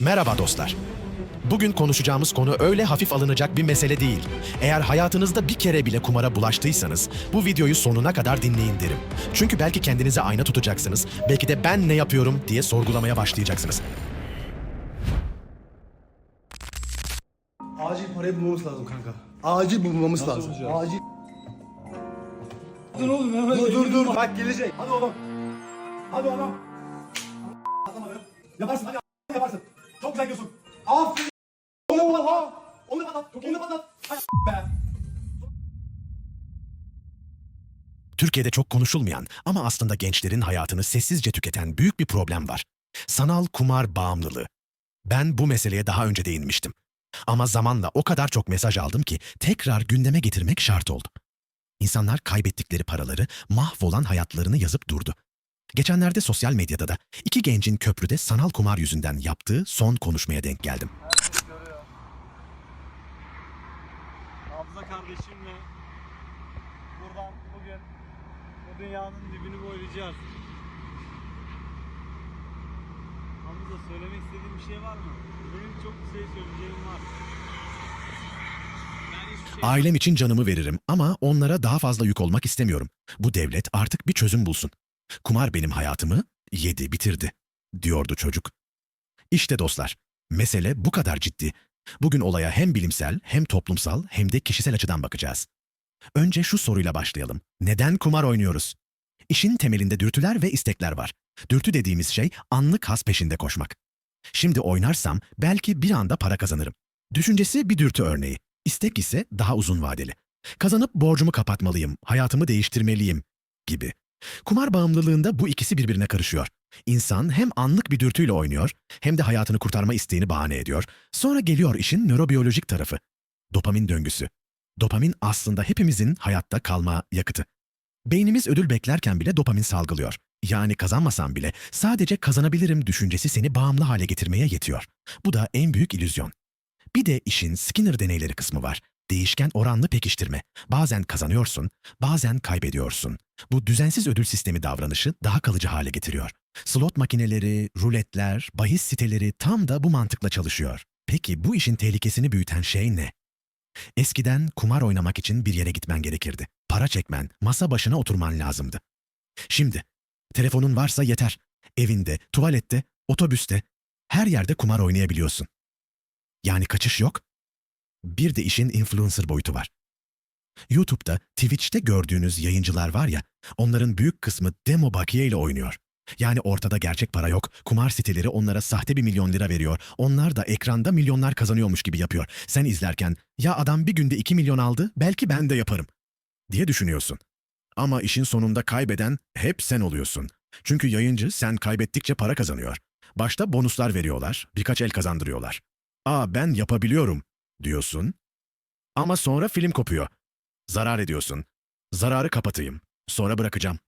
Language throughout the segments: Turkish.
Merhaba dostlar. Bugün konuşacağımız konu öyle hafif alınacak bir mesele değil. Eğer hayatınızda bir kere bile kumara bulaştıysanız bu videoyu sonuna kadar dinleyin derim. Çünkü belki kendinize ayna tutacaksınız, belki de ben ne yapıyorum diye sorgulamaya başlayacaksınız. Acil parayı bulmamız lazım kanka. Acil bulmamız lazım. Acil. Dur oğlum hemen. Dur dur dur. Bak gelecek. Hadi oğlum. Hadi oğlum. Yaparsın hadi Türkiye'de çok konuşulmayan ama aslında gençlerin hayatını sessizce tüketen büyük bir problem var. Sanal kumar bağımlılığı. Ben bu meseleye daha önce değinmiştim. Ama zamanla o kadar çok mesaj aldım ki tekrar gündeme getirmek şart oldu. İnsanlar kaybettikleri paraları, mahvolan hayatlarını yazıp durdu. Geçenlerde sosyal medyada da iki gencin köprüde sanal kumar yüzünden yaptığı son konuşmaya denk geldim. Hamza kardeşimle buradan bugün bu dünyanın dibini boylayacağız. Hamza söylemek istediğin bir şey var mı? Benim çok bir şey söyleyeceğim var. Şey Ailem için canımı veririm ama onlara daha fazla yük olmak istemiyorum. Bu devlet artık bir çözüm bulsun. Kumar benim hayatımı yedi bitirdi, diyordu çocuk. İşte dostlar, mesele bu kadar ciddi. Bugün olaya hem bilimsel, hem toplumsal, hem de kişisel açıdan bakacağız. Önce şu soruyla başlayalım. Neden kumar oynuyoruz? İşin temelinde dürtüler ve istekler var. Dürtü dediğimiz şey anlık has peşinde koşmak. Şimdi oynarsam belki bir anda para kazanırım. Düşüncesi bir dürtü örneği. İstek ise daha uzun vadeli. Kazanıp borcumu kapatmalıyım, hayatımı değiştirmeliyim gibi. Kumar bağımlılığında bu ikisi birbirine karışıyor. İnsan hem anlık bir dürtüyle oynuyor, hem de hayatını kurtarma isteğini bahane ediyor. Sonra geliyor işin nörobiyolojik tarafı. Dopamin döngüsü. Dopamin aslında hepimizin hayatta kalma yakıtı. Beynimiz ödül beklerken bile dopamin salgılıyor. Yani kazanmasam bile sadece kazanabilirim düşüncesi seni bağımlı hale getirmeye yetiyor. Bu da en büyük illüzyon. Bir de işin Skinner deneyleri kısmı var. Değişken oranlı pekiştirme. Bazen kazanıyorsun, bazen kaybediyorsun. Bu düzensiz ödül sistemi davranışı daha kalıcı hale getiriyor. Slot makineleri, ruletler, bahis siteleri tam da bu mantıkla çalışıyor. Peki bu işin tehlikesini büyüten şey ne? Eskiden kumar oynamak için bir yere gitmen gerekirdi. Para çekmen, masa başına oturman lazımdı. Şimdi telefonun varsa yeter. Evinde, tuvalette, otobüste, her yerde kumar oynayabiliyorsun. Yani kaçış yok. Bir de işin influencer boyutu var. YouTube'da, Twitch'te gördüğünüz yayıncılar var ya, onların büyük kısmı demo bakiye ile oynuyor. Yani ortada gerçek para yok, kumar siteleri onlara sahte bir milyon lira veriyor, onlar da ekranda milyonlar kazanıyormuş gibi yapıyor. Sen izlerken, ya adam bir günde 2 milyon aldı, belki ben de yaparım, diye düşünüyorsun. Ama işin sonunda kaybeden hep sen oluyorsun. Çünkü yayıncı sen kaybettikçe para kazanıyor. Başta bonuslar veriyorlar, birkaç el kazandırıyorlar. Aa ben yapabiliyorum diyorsun. Ama sonra film kopuyor. Zarar ediyorsun. Zararı kapatayım. Sonra bırakacağım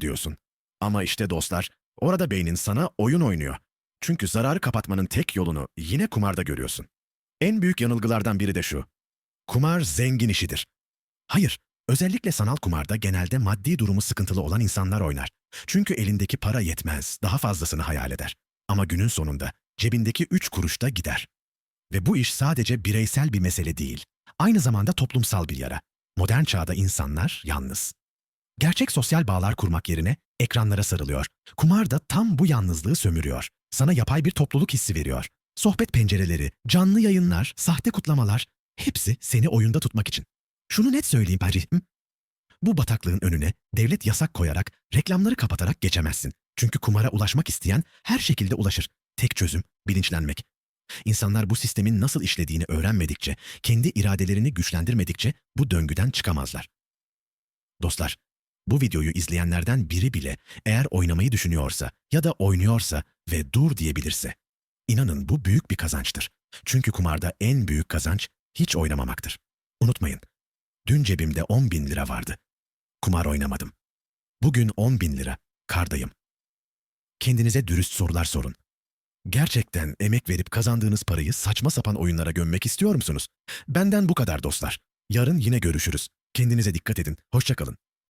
diyorsun. Ama işte dostlar, orada beynin sana oyun oynuyor. Çünkü zararı kapatmanın tek yolunu yine kumarda görüyorsun. En büyük yanılgılardan biri de şu. Kumar zengin işidir. Hayır, özellikle sanal kumarda genelde maddi durumu sıkıntılı olan insanlar oynar. Çünkü elindeki para yetmez, daha fazlasını hayal eder. Ama günün sonunda cebindeki üç kuruş da gider. Ve bu iş sadece bireysel bir mesele değil. Aynı zamanda toplumsal bir yara. Modern çağda insanlar yalnız. Gerçek sosyal bağlar kurmak yerine ekranlara sarılıyor. Kumar da tam bu yalnızlığı sömürüyor. Sana yapay bir topluluk hissi veriyor. Sohbet pencereleri, canlı yayınlar, sahte kutlamalar hepsi seni oyunda tutmak için. Şunu net söyleyeyim Paris. hı? Bu bataklığın önüne devlet yasak koyarak, reklamları kapatarak geçemezsin. Çünkü kumara ulaşmak isteyen her şekilde ulaşır. Tek çözüm bilinçlenmek. İnsanlar bu sistemin nasıl işlediğini öğrenmedikçe, kendi iradelerini güçlendirmedikçe bu döngüden çıkamazlar. Dostlar, bu videoyu izleyenlerden biri bile eğer oynamayı düşünüyorsa ya da oynuyorsa ve dur diyebilirse, inanın bu büyük bir kazançtır. Çünkü kumarda en büyük kazanç hiç oynamamaktır. Unutmayın, dün cebimde 10 bin lira vardı. Kumar oynamadım. Bugün 10 bin lira, kardayım. Kendinize dürüst sorular sorun. Gerçekten emek verip kazandığınız parayı saçma sapan oyunlara gömmek istiyor musunuz? Benden bu kadar dostlar. Yarın yine görüşürüz. Kendinize dikkat edin. Hoşçakalın.